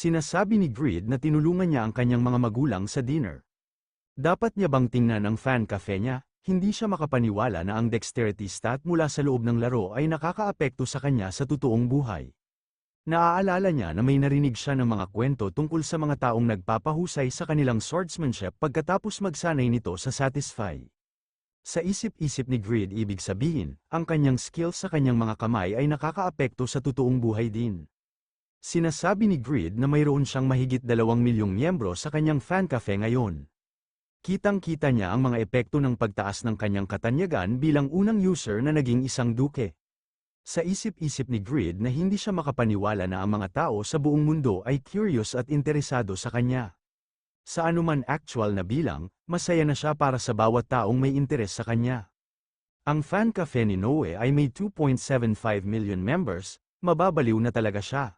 Sinasabi ni Grid na tinulungan niya ang kanyang mga magulang sa dinner. Dapat niya bang tingnan ang fan cafe niya? Hindi siya makapaniwala na ang dexterity stat mula sa loob ng laro ay nakakaapekto sa kanya sa totoong buhay. Naaalala niya na may narinig siya ng mga kwento tungkol sa mga taong nagpapahusay sa kanilang swordsmanship pagkatapos magsanay nito sa Satisfy. Sa isip-isip ni Grid ibig sabihin, ang kanyang skill sa kanyang mga kamay ay nakakaapekto sa totoong buhay din. Sinasabi ni Grid na mayroon siyang mahigit dalawang milyong miyembro sa kanyang fan cafe ngayon. Kitang-kita niya ang mga epekto ng pagtaas ng kanyang katanyagan bilang unang user na naging isang duke. Sa isip-isip ni Grid na hindi siya makapaniwala na ang mga tao sa buong mundo ay curious at interesado sa kanya. Sa anuman actual na bilang, masaya na siya para sa bawat taong may interes sa kanya. Ang fan cafe ni Noe ay may 2.75 million members, mababaliw na talaga siya.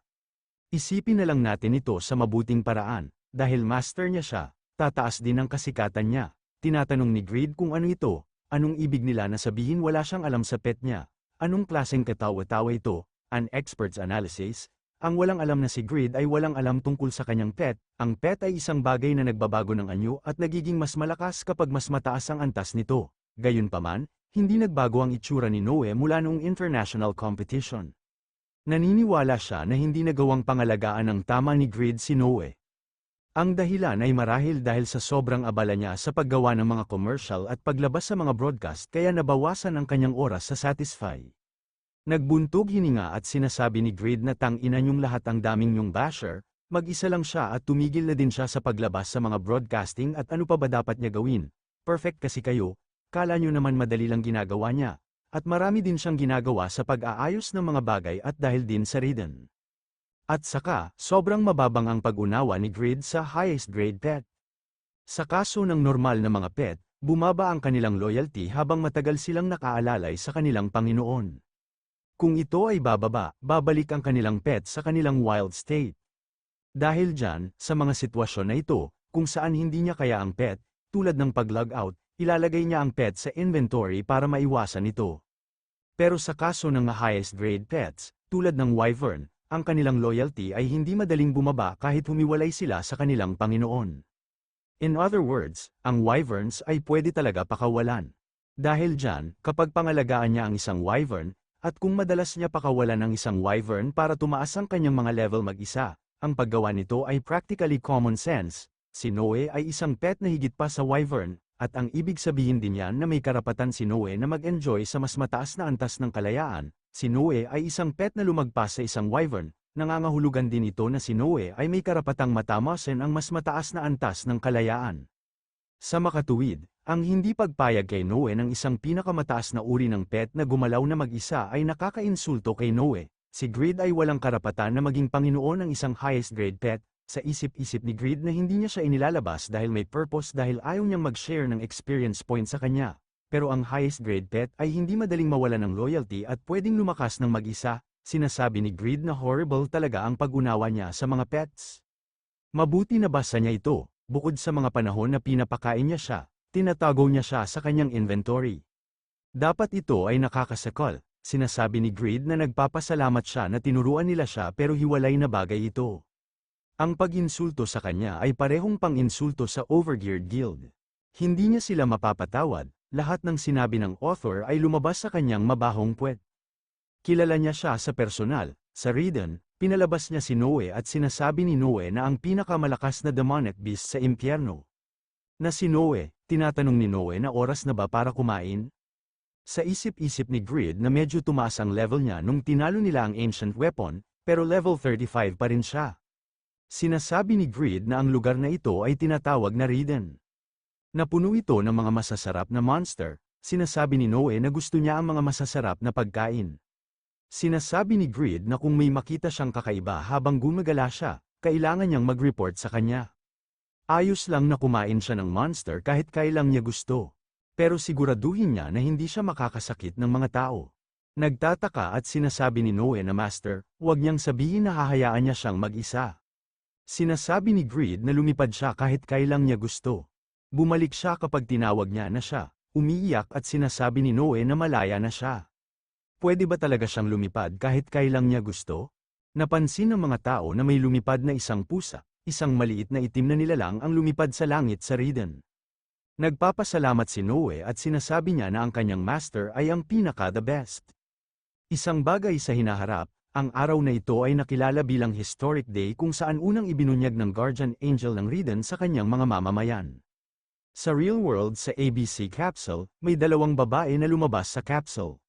Isipin na lang natin ito sa mabuting paraan, dahil master niya siya, tataas din ang kasikatan niya. Tinatanong ni Grid kung ano ito, anong ibig nila na sabihin wala siyang alam sa pet niya, anong klaseng katawa-tawa ito, an expert's analysis, ang walang alam na si Grid ay walang alam tungkol sa kanyang pet, ang pet ay isang bagay na nagbabago ng anyo at nagiging mas malakas kapag mas mataas ang antas nito. Gayunpaman, hindi nagbago ang itsura ni Noe mula noong international competition. Naniniwala siya na hindi nagawang pangalagaan ng tama ni Grid si Noe. Ang dahilan ay marahil dahil sa sobrang abala niya sa paggawa ng mga commercial at paglabas sa mga broadcast kaya nabawasan ang kanyang oras sa Satisfy. Nagbuntog hininga at sinasabi ni Grid na tang ina niyong lahat ang daming niyong basher, mag-isa lang siya at tumigil na din siya sa paglabas sa mga broadcasting at ano pa ba dapat niya gawin. Perfect kasi kayo, kala niyo naman madali lang ginagawa niya, at marami din siyang ginagawa sa pag-aayos ng mga bagay at dahil din sa Raiden. At saka, sobrang mababang ang pag-unawa ni Grid sa highest grade pet. Sa kaso ng normal na mga pet, bumaba ang kanilang loyalty habang matagal silang nakaalalay sa kanilang Panginoon. Kung ito ay bababa, babalik ang kanilang pet sa kanilang wild state. Dahil dyan, sa mga sitwasyon na ito, kung saan hindi niya kaya ang pet, tulad ng pag-log out, ilalagay niya ang pet sa inventory para maiwasan ito. Pero sa kaso ng highest grade pets, tulad ng wyvern, ang kanilang loyalty ay hindi madaling bumaba kahit humiwalay sila sa kanilang Panginoon. In other words, ang wyverns ay pwede talaga pakawalan. Dahil dyan, kapag pangalagaan niya ang isang wyvern, at kung madalas niya pakawalan ang isang wyvern para tumaas ang kanyang mga level mag-isa, ang paggawa nito ay practically common sense. Si Noe ay isang pet na higit pa sa wyvern, at ang ibig sabihin din yan na may karapatan si Noe na mag-enjoy sa mas mataas na antas ng kalayaan. Si Noe ay isang pet na lumagpas sa isang wyvern, nangangahulugan din ito na si Noe ay may karapatang matamasin ang mas mataas na antas ng kalayaan. Sa makatuwid, ang hindi pagpayag kay Noe ng isang pinakamataas na uri ng pet na gumalaw na mag-isa ay nakakainsulto kay Noe. Si Grid ay walang karapatan na maging Panginoon ng isang highest grade pet, sa isip-isip ni Grid na hindi niya siya inilalabas dahil may purpose dahil ayaw niyang mag-share ng experience point sa kanya. Pero ang highest grade pet ay hindi madaling mawala ng loyalty at pwedeng lumakas ng mag-isa, sinasabi ni Grid na horrible talaga ang pag-unawa niya sa mga pets. Mabuti na basa niya ito, bukod sa mga panahon na pinapakain niya siya, tinatago niya siya sa kanyang inventory. Dapat ito ay nakakasakal, sinasabi ni Grid na nagpapasalamat siya na tinuruan nila siya pero hiwalay na bagay ito. Ang pag-insulto sa kanya ay parehong pang-insulto sa Overgeared Guild. Hindi niya sila mapapatawad, lahat ng sinabi ng author ay lumabas sa kanyang mabahong puwet. Kilala niya siya sa personal, sa Raiden, pinalabas niya si Noe at sinasabi ni Noe na ang pinakamalakas na demonic beast sa impyerno. Na si Noe, tinatanong ni Noe na oras na ba para kumain? Sa isip-isip ni Grid na medyo tumaas ang level niya nung tinalo nila ang ancient weapon, pero level 35 pa rin siya. Sinasabi ni Grid na ang lugar na ito ay tinatawag na Raiden. Napuno ito ng mga masasarap na monster, sinasabi ni Noe na gusto niya ang mga masasarap na pagkain. Sinasabi ni Grid na kung may makita siyang kakaiba habang gumagala siya, kailangan niyang mag-report sa kanya. Ayos lang na kumain siya ng monster kahit kailang niya gusto. Pero siguraduhin niya na hindi siya makakasakit ng mga tao. Nagtataka at sinasabi ni Noe na Master, huwag niyang sabihin na hahayaan niya siyang mag-isa. Sinasabi ni Greed na lumipad siya kahit kailang niya gusto. Bumalik siya kapag tinawag niya na siya, umiiyak at sinasabi ni Noe na malaya na siya. Pwede ba talaga siyang lumipad kahit kailang niya gusto? Napansin ng mga tao na may lumipad na isang pusa, isang maliit na itim na nilalang ang lumipad sa langit sa Riden. Nagpapasalamat si Noe at sinasabi niya na ang kanyang master ay ang pinaka-the best. Isang bagay sa hinaharap, ang araw na ito ay nakilala bilang historic day kung saan unang ibinunyag ng guardian angel ng Riden sa kanyang mga mamamayan. Sa real world sa ABC capsule, may dalawang babae na lumabas sa capsule.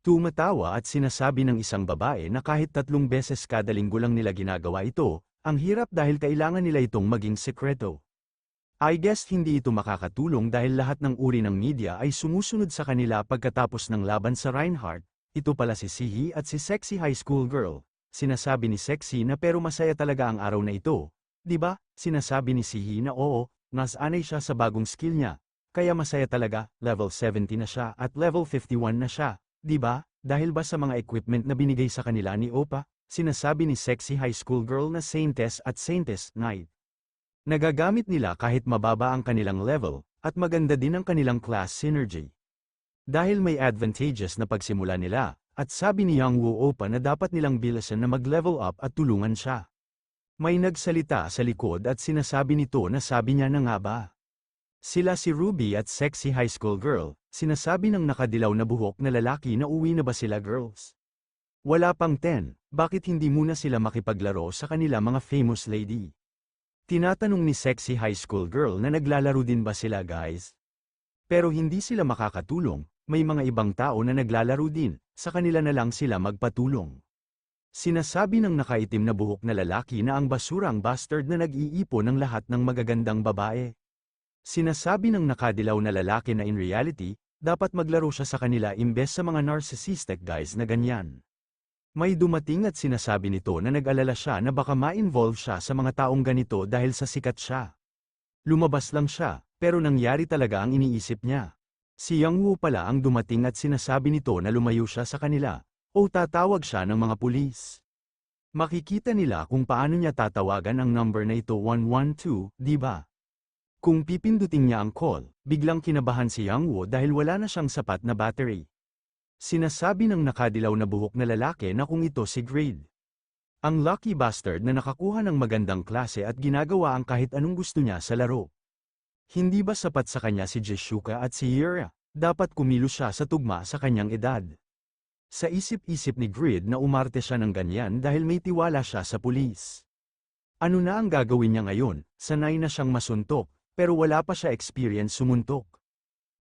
Tumatawa at sinasabi ng isang babae na kahit tatlong beses kada linggo lang nila ginagawa ito, ang hirap dahil kailangan nila itong maging sekreto. I guess hindi ito makakatulong dahil lahat ng uri ng media ay sumusunod sa kanila pagkatapos ng laban sa Reinhardt, ito pala si Sihi at si Sexy High School Girl. Sinasabi ni Sexy na pero masaya talaga ang araw na ito. 'Di ba? Sinasabi ni Sihi na oo, nasanay siya sa bagong skill niya. Kaya masaya talaga, level 70 na siya at level 51 na siya. 'Di ba? Dahil ba sa mga equipment na binigay sa kanila ni Opa, sinasabi ni Sexy High School Girl na Saintess at Saintess Knight. Nagagamit nila kahit mababa ang kanilang level, at maganda din ang kanilang class synergy. Dahil may advantageous na pagsimula nila, at sabi ni Yang Woo Opa na dapat nilang bilisan na mag-level up at tulungan siya. May nagsalita sa likod at sinasabi nito na sabi niya na nga ba. Sila si Ruby at sexy high school girl, sinasabi ng nakadilaw na buhok na lalaki na uwi na ba sila girls? Wala pang 10, bakit hindi muna sila makipaglaro sa kanila mga famous lady? Tinatanong ni sexy high school girl na naglalaro din ba sila guys? Pero hindi sila makakatulong, may mga ibang tao na naglalaro din, sa kanila na lang sila magpatulong. Sinasabi ng nakaitim na buhok na lalaki na ang basura ang bastard na nag-iipon ng lahat ng magagandang babae. Sinasabi ng nakadilaw na lalaki na in reality, dapat maglaro siya sa kanila imbes sa mga narcissistic guys na ganyan. May dumating at sinasabi nito na nag-alala siya na baka ma-involve siya sa mga taong ganito dahil sa sikat siya. Lumabas lang siya, pero nangyari talaga ang iniisip niya. Si Yang Wu pala ang dumating at sinasabi nito na lumayo siya sa kanila, o tatawag siya ng mga pulis. Makikita nila kung paano niya tatawagan ang number na ito 112, di ba? Kung pipindutin niya ang call, biglang kinabahan si Yang Wu dahil wala na siyang sapat na battery. Sinasabi ng nakadilaw na buhok na lalaki na kung ito si Grade. Ang lucky bastard na nakakuha ng magandang klase at ginagawa ang kahit anong gusto niya sa laro. Hindi ba sapat sa kanya si Jeshuka at si Yura? Dapat kumilos siya sa tugma sa kanyang edad. Sa isip-isip ni Grid na umarte siya ng ganyan dahil may tiwala siya sa pulis. Ano na ang gagawin niya ngayon? Sanay na siyang masuntok, pero wala pa siya experience sumuntok.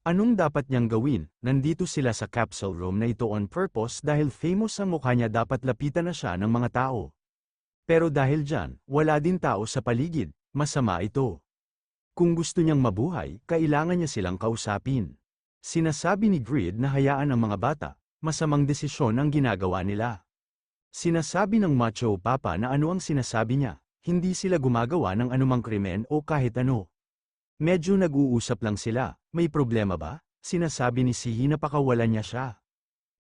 Anong dapat niyang gawin? Nandito sila sa capsule room na ito on purpose dahil famous ang mukha niya dapat lapitan na siya ng mga tao. Pero dahil dyan, wala din tao sa paligid, masama ito. Kung gusto niyang mabuhay, kailangan niya silang kausapin. Sinasabi ni Grid na hayaan ang mga bata, masamang desisyon ang ginagawa nila. Sinasabi ng macho papa na ano ang sinasabi niya, hindi sila gumagawa ng anumang krimen o kahit ano. Medyo nag-uusap lang sila, may problema ba? Sinasabi ni Sihi na pakawalan niya siya.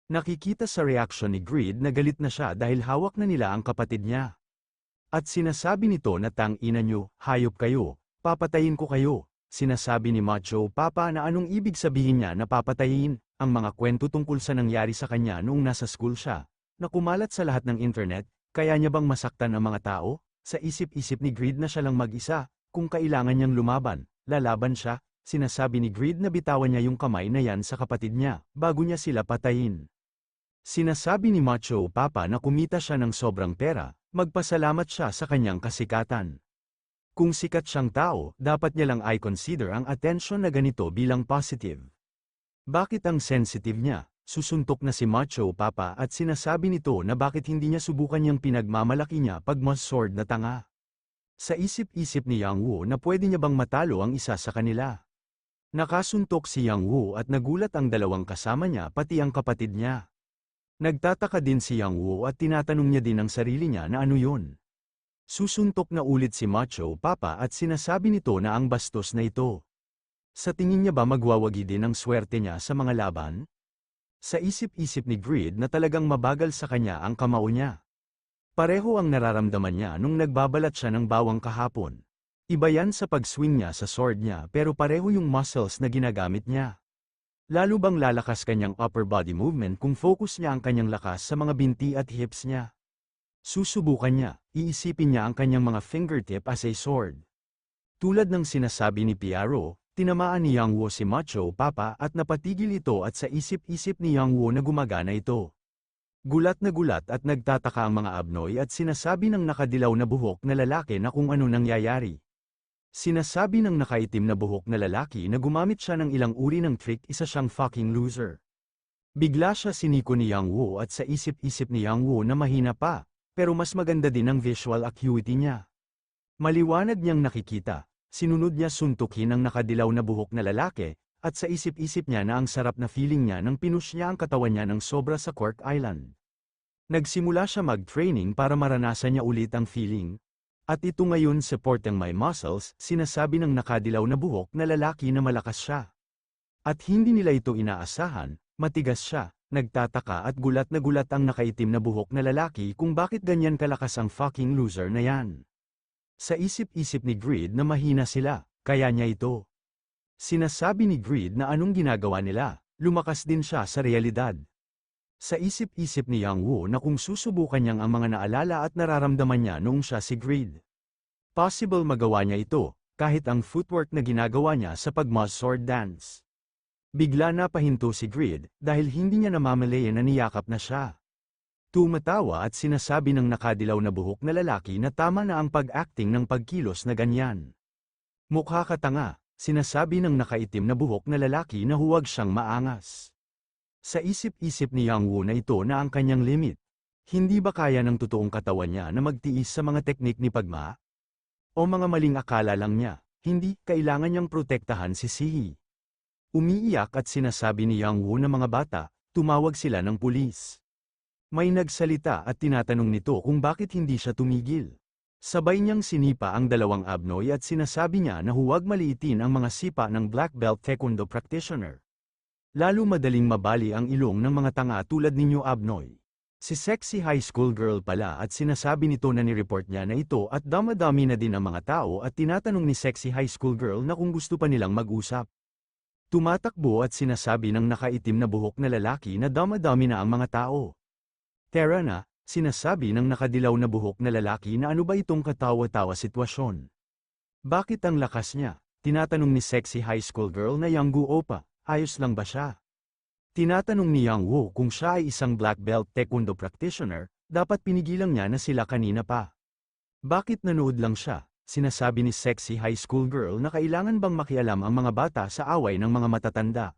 Nakikita sa reaction ni Grid na galit na siya dahil hawak na nila ang kapatid niya. At sinasabi nito na tang ina niyo, hayop kayo, papatayin ko kayo. Sinasabi ni Macho Papa na anong ibig sabihin niya na papatayin, ang mga kwento tungkol sa nangyari sa kanya noong nasa school siya, na kumalat sa lahat ng internet, kaya niya bang masaktan ang mga tao? Sa isip-isip ni Grid na siya lang mag-isa, kung kailangan niyang lumaban, lalaban siya, sinasabi ni Grid na bitawan niya yung kamay na yan sa kapatid niya, bago niya sila patayin. Sinasabi ni Macho Papa na kumita siya ng sobrang pera, magpasalamat siya sa kanyang kasikatan. Kung sikat siyang tao, dapat niya lang ay consider ang attention na ganito bilang positive. Bakit ang sensitive niya? Susuntok na si Macho Papa at sinasabi nito na bakit hindi niya subukan yung pinagmamalaki niya pag mas sword na tanga. Sa isip-isip ni Yang Wu na pwede niya bang matalo ang isa sa kanila. Nakasuntok si Yang Wu at nagulat ang dalawang kasama niya pati ang kapatid niya. Nagtataka din si Yang Wu at tinatanong niya din ang sarili niya na ano yun. Susuntok na ulit si Macho Papa at sinasabi nito na ang bastos na ito. Sa tingin niya ba magwawagi din ang swerte niya sa mga laban? Sa isip-isip ni Grid na talagang mabagal sa kanya ang kamao niya. Pareho ang nararamdaman niya nung nagbabalat siya ng bawang kahapon. Iba yan sa pag-swing niya sa sword niya pero pareho yung muscles na ginagamit niya. Lalo bang lalakas kanyang upper body movement kung focus niya ang kanyang lakas sa mga binti at hips niya. Susubukan niya, iisipin niya ang kanyang mga fingertip as a sword. Tulad ng sinasabi ni Piaro, tinamaan ni Yang Wo si Macho Papa at napatigil ito at sa isip-isip ni Yang Wo na gumagana ito. Gulat na gulat at nagtataka ang mga abnoy at sinasabi ng nakadilaw na buhok na lalaki na kung ano nangyayari. Sinasabi ng nakaitim na buhok na lalaki na gumamit siya ng ilang uri ng trick isa siyang fucking loser. Bigla siya siniko ni Yang Wo at sa isip-isip ni Yang Wo na mahina pa, pero mas maganda din ang visual acuity niya. Maliwanag niyang nakikita, sinunod niya suntukin ang nakadilaw na buhok na lalaki, at sa isip-isip niya na ang sarap na feeling niya nang pinush niya ang katawan niya ng sobra sa Cork Island. Nagsimula siya mag-training para maranasan niya ulit ang feeling. At ito ngayon supporting my muscles, sinasabi ng nakadilaw na buhok na lalaki na malakas siya. At hindi nila ito inaasahan, matigas siya, nagtataka at gulat na gulat ang nakaitim na buhok na lalaki kung bakit ganyan kalakas ang fucking loser na yan. Sa isip-isip ni Grid na mahina sila, kaya niya ito. Sinasabi ni Greed na anong ginagawa nila, lumakas din siya sa realidad. Sa isip-isip ni Yang Wu na kung susubukan niyang ang mga naalala at nararamdaman niya noong siya si Greed. Possible magawa niya ito, kahit ang footwork na ginagawa niya sa pag sword dance. Bigla na pahinto si Greed dahil hindi niya namamalayan na niyakap na siya. Tumatawa at sinasabi ng nakadilaw na buhok na lalaki na tama na ang pag-acting ng pagkilos na ganyan. Mukha ka tanga, Sinasabi ng nakaitim na buhok na lalaki na huwag siyang maangas. Sa isip-isip ni Yang Wu na ito na ang kanyang limit. Hindi ba kaya ng totoong katawan niya na magtiis sa mga teknik ni Pagma? O mga maling akala lang niya, hindi kailangan niyang protektahan si Sihi. Umiiyak at sinasabi ni Yang Wu na mga bata, tumawag sila ng pulis. May nagsalita at tinatanong nito kung bakit hindi siya tumigil. Sabay niyang sinipa ang dalawang abnoy at sinasabi niya na huwag maliitin ang mga sipa ng black belt taekwondo practitioner. Lalo madaling mabali ang ilong ng mga tanga tulad ninyo abnoy. Si sexy high school girl pala at sinasabi nito na ni-report niya na ito at damadami na din ang mga tao at tinatanong ni sexy high school girl na kung gusto pa nilang mag-usap. Tumatakbo at sinasabi ng nakaitim na buhok na lalaki na damadami na ang mga tao. Tara na, Sinasabi ng nakadilaw na buhok na lalaki na ano ba itong katawa-tawa sitwasyon. Bakit ang lakas niya? Tinatanong ni sexy high school girl na Yang Gu Opa, ayos lang ba siya? Tinatanong ni Yang Wu kung siya ay isang black belt taekwondo practitioner, dapat pinigilan niya na sila kanina pa. Bakit nanood lang siya? Sinasabi ni sexy high school girl na kailangan bang makialam ang mga bata sa away ng mga matatanda.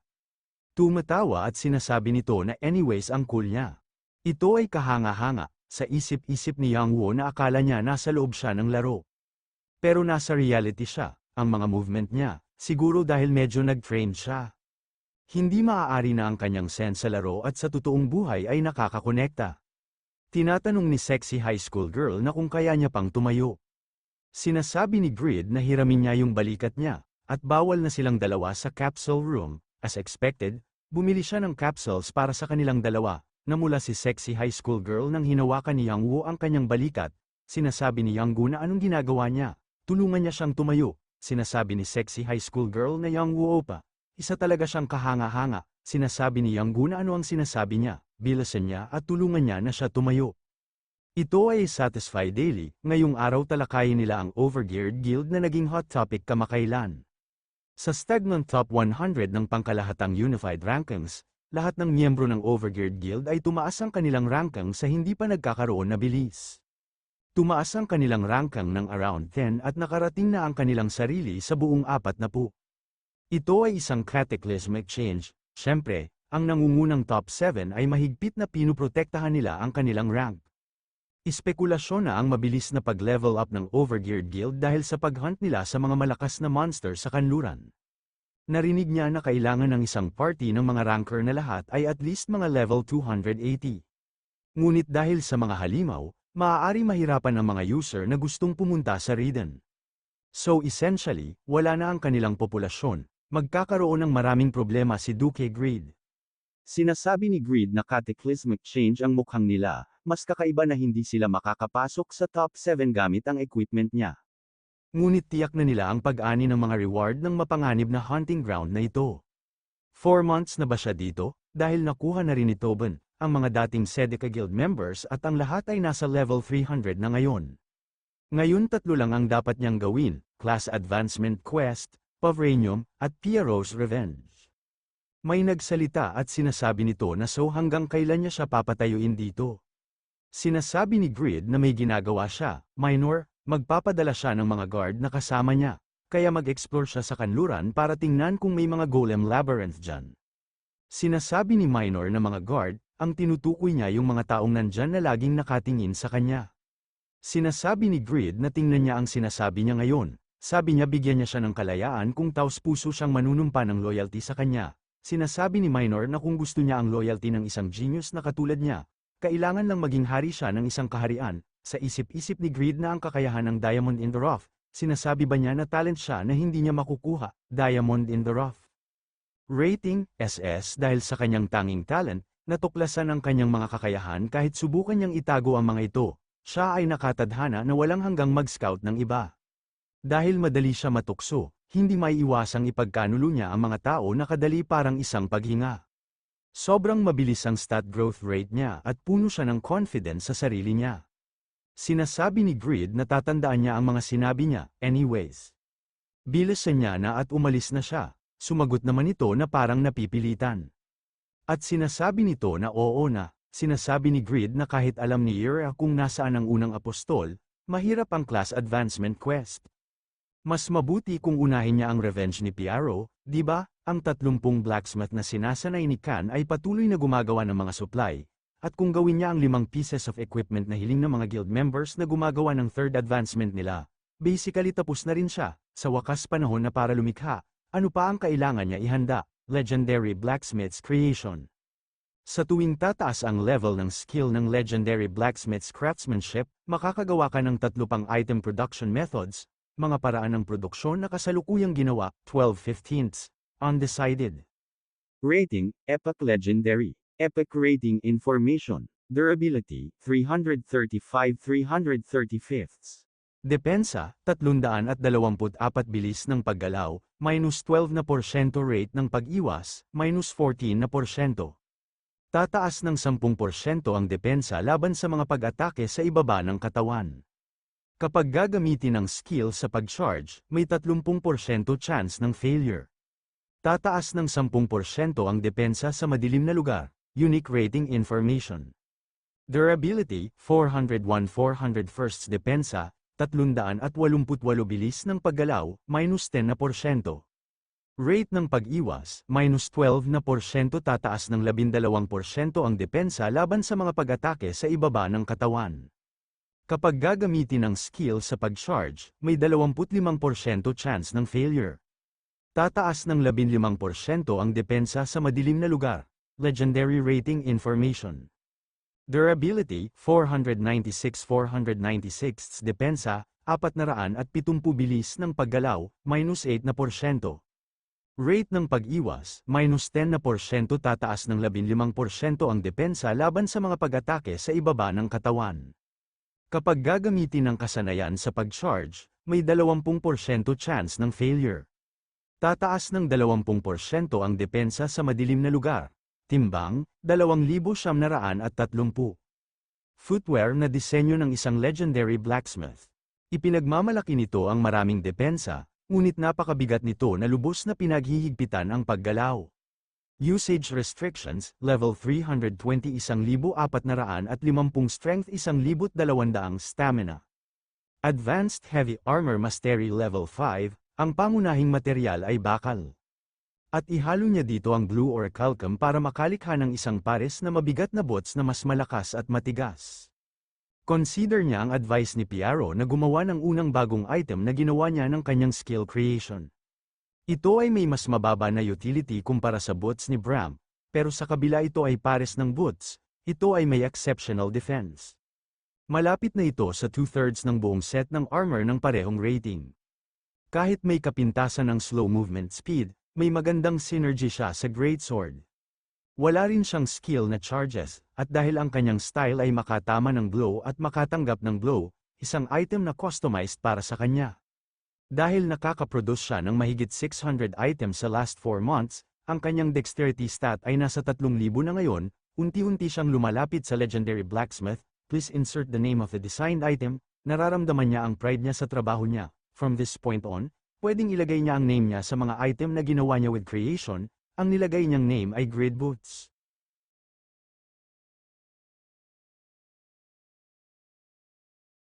Tumatawa at sinasabi nito na anyways ang cool niya. Ito ay kahanga-hanga, sa isip-isip ni Yang Wu na akala niya nasa loob siya ng laro. Pero nasa reality siya, ang mga movement niya, siguro dahil medyo nag-train siya. Hindi maaari na ang kanyang sense sa laro at sa totoong buhay ay nakakakonekta. Tinatanong ni sexy high school girl na kung kaya niya pang tumayo. Sinasabi ni Grid na hiramin niya yung balikat niya, at bawal na silang dalawa sa capsule room, as expected, bumili siya ng capsules para sa kanilang dalawa, Namula si sexy high school girl nang hinawakan ni Yang Wu ang kanyang balikat, sinasabi ni Yang Gu na anong ginagawa niya, tulungan niya siyang tumayo, sinasabi ni sexy high school girl na Yang Wu opa, isa talaga siyang kahanga-hanga, sinasabi ni Yang Gu na ano ang sinasabi niya, bilasan niya at tulungan niya na siya tumayo. Ito ay Satisfy Daily, ngayong araw talakayin nila ang Overgeared Guild na naging hot topic kamakailan. Sa stagnant top 100 ng pangkalahatang Unified Rankings, lahat ng miyembro ng Overgeared Guild ay tumaas ang kanilang ranking sa hindi pa nagkakaroon na bilis. Tumaas ang kanilang ranking ng around 10 at nakarating na ang kanilang sarili sa buong apat na po. Ito ay isang cataclysmic change, syempre, ang nangungunang top 7 ay mahigpit na pinuprotektahan nila ang kanilang rank. Ispekulasyon na ang mabilis na pag-level up ng Overgeared Guild dahil sa paghunt nila sa mga malakas na monster sa kanluran. Narinig niya na kailangan ng isang party ng mga ranker na lahat ay at least mga level 280. Ngunit dahil sa mga halimaw, maaari mahirapan ang mga user na gustong pumunta sa Raiden. So essentially, wala na ang kanilang populasyon, magkakaroon ng maraming problema si Duke Greed. Sinasabi ni Greed na cataclysmic change ang mukhang nila, mas kakaiba na hindi sila makakapasok sa top 7 gamit ang equipment niya. Ngunit tiyak na nila ang pag-ani ng mga reward ng mapanganib na hunting ground na ito. Four months na ba siya dito? Dahil nakuha na rin ni Tobin, ang mga dating Sedeca Guild members at ang lahat ay nasa level 300 na ngayon. Ngayon tatlo lang ang dapat niyang gawin, Class Advancement Quest, Povranium, at Piero's Revenge. May nagsalita at sinasabi nito na so hanggang kailan niya siya papatayuin dito. Sinasabi ni Grid na may ginagawa siya, minor, magpapadala siya ng mga guard na kasama niya, kaya mag-explore siya sa kanluran para tingnan kung may mga golem labyrinth dyan. Sinasabi ni Minor na mga guard, ang tinutukoy niya yung mga taong nandyan na laging nakatingin sa kanya. Sinasabi ni Grid na tingnan niya ang sinasabi niya ngayon, sabi niya bigyan niya siya ng kalayaan kung taos puso siyang manunumpa ng loyalty sa kanya. Sinasabi ni Minor na kung gusto niya ang loyalty ng isang genius na katulad niya, kailangan lang maging hari siya ng isang kaharian, sa isip-isip ni Grid na ang kakayahan ng Diamond in the Rough, sinasabi ba niya na talent siya na hindi niya makukuha, Diamond in the Rough. Rating, SS dahil sa kanyang tanging talent, natuklasan ang kanyang mga kakayahan kahit subukan niyang itago ang mga ito, siya ay nakatadhana na walang hanggang mag-scout ng iba. Dahil madali siya matukso, hindi maiiwasang ipagkanulo niya ang mga tao na kadali parang isang paghinga. Sobrang mabilis ang stat growth rate niya at puno siya ng confidence sa sarili niya. Sinasabi ni Grid na tatandaan niya ang mga sinabi niya, anyways. Bilisan niya na at umalis na siya, sumagot naman ito na parang napipilitan. At sinasabi nito na oo na, sinasabi ni Grid na kahit alam ni Ira kung nasaan ang unang apostol, mahirap ang class advancement quest. Mas mabuti kung unahin niya ang revenge ni Piaro, di ba? Ang tatlumpung blacksmith na sinasanay ni Khan ay patuloy na gumagawa ng mga supply, at kung gawin niya ang limang pieces of equipment na hiling ng mga guild members na gumagawa ng third advancement nila, basically tapos na rin siya, sa wakas panahon na para lumikha, ano pa ang kailangan niya ihanda, Legendary Blacksmith's Creation. Sa tuwing tataas ang level ng skill ng Legendary Blacksmith's Craftsmanship, makakagawa ka ng tatlo pang item production methods, mga paraan ng produksyon na kasalukuyang ginawa, 12 15ths, undecided. Rating, Epic Legendary. Epic Rating Information. Durability, 335 335ths. Depensa, 324 bilis ng paggalaw, minus 12 na porsyento rate ng pag-iwas, minus 14 na porsyento. Tataas ng 10% ang depensa laban sa mga pag-atake sa ibaba ng katawan. Kapag gagamitin ang skill sa pag-charge, may 30% chance ng failure. Tataas ng 10% ang depensa sa madilim na lugar, unique rating information. Durability, 401 401st depensa, 388 bilis ng paggalaw, minus 10 na porsyento. Rate ng pag-iwas, minus 12 na porsyento tataas ng 12 porsyento ang depensa laban sa mga pag-atake sa ibaba ng katawan. Kapag gagamitin ang skill sa pag-charge, may 25% chance ng failure. Tataas ng 15% ang depensa sa madilim na lugar. Legendary Rating Information Durability, 496 496 depensa, 470 bilis ng paggalaw, minus 8 na porsyento. Rate ng pag-iwas, minus 10 na porsyento tataas ng 15% ang depensa laban sa mga pag-atake sa ibaba ng katawan. Kapag gagamitin ang kasanayan sa pag-charge, may 20% chance ng failure. Tataas ng 20% ang depensa sa madilim na lugar. Timbang, 2,730. Footwear na disenyo ng isang legendary blacksmith. Ipinagmamalaki nito ang maraming depensa, ngunit napakabigat nito na lubos na pinaghihigpitan ang paggalaw. Usage restrictions, level 320 1,450 strength 1,200 stamina. Advanced Heavy Armor Mastery Level 5, ang pangunahing material ay bakal. At ihalo niya dito ang glue or calcum para makalikha ng isang pares na mabigat na bots na mas malakas at matigas. Consider niya ang advice ni Piaro na gumawa ng unang bagong item na ginawa niya ng kanyang skill creation. Ito ay may mas mababa na utility kumpara sa boots ni Bram, pero sa kabila ito ay pares ng boots, ito ay may exceptional defense. Malapit na ito sa two-thirds ng buong set ng armor ng parehong rating. Kahit may kapintasan ng slow movement speed, may magandang synergy siya sa Great Sword. Wala rin siyang skill na charges, at dahil ang kanyang style ay makatama ng blow at makatanggap ng blow, isang item na customized para sa kanya. Dahil nakakaproduce siya ng mahigit 600 items sa last 4 months, ang kanyang dexterity stat ay nasa 3,000 na ngayon, unti-unti siyang lumalapit sa legendary blacksmith, please insert the name of the designed item, nararamdaman niya ang pride niya sa trabaho niya. From this point on, pwedeng ilagay niya ang name niya sa mga item na ginawa niya with creation, ang nilagay niyang name ay Grid Boots.